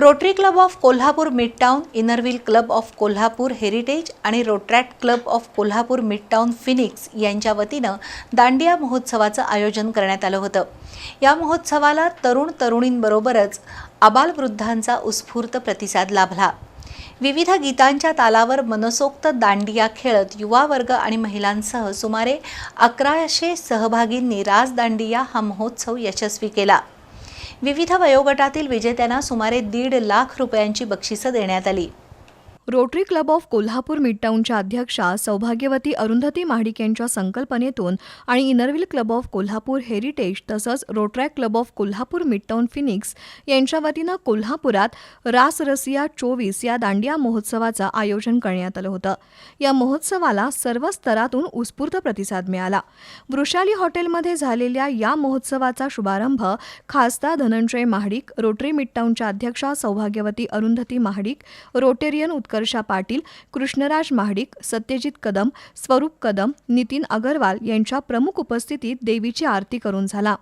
Rotary Club of Kolhapur Midtown Inner Wheel Club of Kolhapur Heritage आणि Rotaract Club of Kolhapur Midtown Phoenix यांच्या वतीनं दांडिया महोत्सवाचं आयोजन करण्यात आलं होतं. या महोत्सवाला तरुण तरुणींबरोबरच आबालवृद्धांचा उत्स्फूर्त प्रतिसाद लाभला. विविध गीतांच्या तालावर मनसोक्त दांडिया खेळत युवा वर्ग आणि महिलांसह सुमारे अकराशे सहभागींनी राजदांडिया हा महोत्सव यशस्वी केला. विविध वयोगटातील विजेत्यांना सुमारे दीड लाख रुपयांची बक्षिसं देण्यात आली. रोटरी क्लब ऑफ कोल्हापूर मिडटाऊनच्या अध्यक्षा सौभाग्यवती अरुंधती महाडिक यांच्या संकल्पनेतून आणि Inner Wheel Club of Kolhapur Heritage तसंच Rotaract Club of Kolhapur Midtown Phoenix यांच्या वतीनं कोल्हापुरात रास रसिया चोवीस या दांडिया महोत्सवाचं आयोजन करण्यात आलं होतं. या महोत्सवाला सर्व स्तरातून उत्स्फूर्त प्रतिसाद मिळाला. वृषाली हॉटेलमध्ये झालेल्या या महोत्सवाचा शुभारंभ खासदार धनंजय महाडिक रोटरी मिडटाऊनच्या अध्यक्षा सौभाग्यवती अरुंधती महाडिक रोटेरियन उत्कर्षा पाटील कृष्णराज महाडिक सत्यजित कदम स्वरूप कदम नितीन अगरवाल यांच्या प्रमुख उपस्थितीत देवीची आरती करून झाला.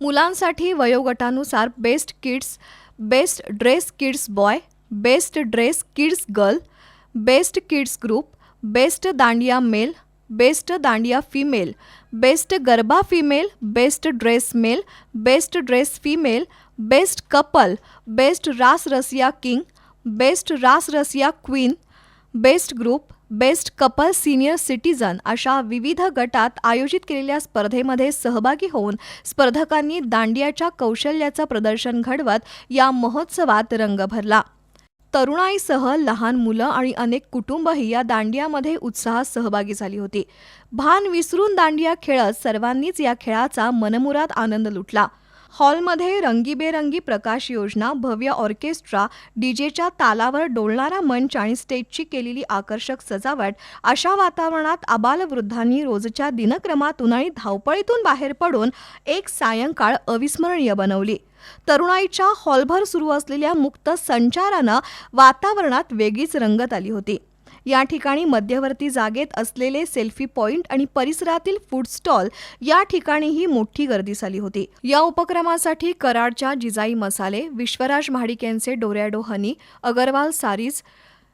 मुलांसाठी वयोगटानुसार best kids best dress kids boy best dress kids girl best kids group best dandiya male best dandiya female best garba female best dress male best dress female best couple best Raas Rasiya king best Raas Rasiya queen best group best couple senior citizen अशा विविध गटात आयोजित केलेल्या स्पर्धेमध्ये सहभागी होऊन स्पर्धकांनी दांडियाच्या कौशल्याचं प्रदर्शन घडवत या महोत्सवात रंग भरला. तरुणाईसह लहान मुलं आणि अनेक कुटुंबही या दांडियामध्ये उत्साहात सहभागी झाली होती. भान विसरून दांडिया खेळत सर्वांनीच या खेळाचा मनमुराद आनंद लुटला. हॉलमध्ये रंगीबेरंगी प्रकाश योजना भव्य ऑर्केस्ट्रा डीजेच्या तालावर डोलणारा मंच आणि स्टेजची केलेली आकर्षक सजावट अशा वातावरणात आबालवृद्धांनी रोजच्या दिनक्रमातून आणि धावपळीतून बाहेर पडून एक सायंकाळ अविस्मरणीय बनवली. तरुणाईच्या हॉलभर सुरू असलेल्या मुक्त संचारानं वातावरणात वेगळीच रंगत आली होती. या ठिकाणी मध्यवर्ती जागेत असलेले सेल्फी पॉइंट आणि परिसरातील फूड स्टॉल या ठिकाणीही मोठी गर्दी झाली होती. या उपक्रमासाठी कराडच्या जिजाई मसाले विश्वराज महाडिक यांचे Dorado Honey Agarwal Sarees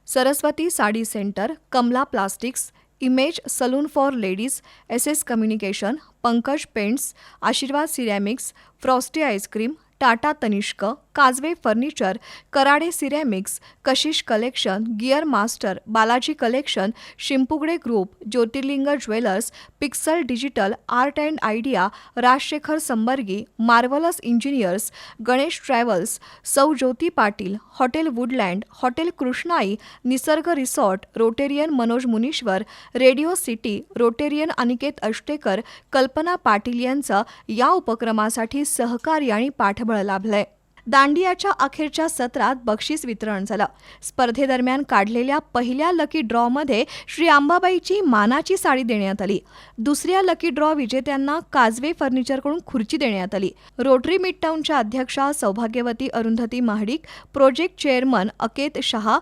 Saraswati Sari Centre Kamala Plastics Image Salon for Ladies S S Communication Pankaj Paints Ashirwad Ceramics Frosty ice cream Tata Tanishq Kajwe Furniture Karade Ceramics Kashish Collection Gear Master Balaji Collection Shimpugade Group Jyotirling Jewellers Pixel Digital Art and Idea Rajshekhar Sambargi Marvellous Engineers Ganesh Travels सौ Jyoti Patil Hotel Woodland Hotel Krishnai Nisarg Resort Rotarian Manoj Munishwar Radio City Rotarian Aniket Ashtekar Kalpana Patil यांचं या उपक्रमासाठी सहकार्य आणि पाठबळ लाभलंय. दांडियाच्या अखेरच्या सत्रात बक्षीस वितरण झालं. स्पर्धेदरम्यान काढलेल्या पहिल्या लकी ड्रॉमध्ये श्री अंबाबाईची मानाची साडी देण्यात आली. दुसऱ्या लकी ड्रॉ विजेत्यांना काजवे फर्निचरकडून खुर्ची देण्यात आली. रोटरी मिडटाऊनच्या अध्यक्षा सौभाग्यवती अरुंधती महाडिक प्रोजेक्ट चेअरमन अकेत शहा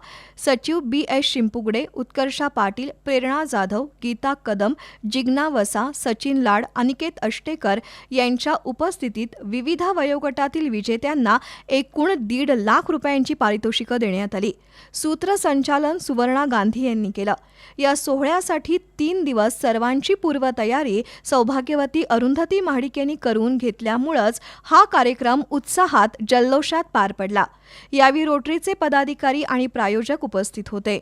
सचिव बी एस शिंपुगडे उत्कर्षा पाटील प्रेरणा जाधव गीता कदम जिग्ना वसा सचिन लाड अनिकेत अष्टेकर यांच्या उपस्थितीत विविध वयोगटातील विजेत्यांना एकूण दीड लाख रुपयांची पारितोषिकं देण्यात आली. सूत्रसंचालन सुवर्णा गांधी यांनी केलं. या सोहळ्यासाठी तीन दिवस सर्वांची पूर्वतयारी सौभाग्यवती अरुंधती महाडिक यांनी करून घेतल्यामुळंच हा कार्यक्रम उत्साहात जल्लोषात पार पडला. यावेळी रोटरीचे पदाधिकारी आणि प्रायोजक उपस्थित होते.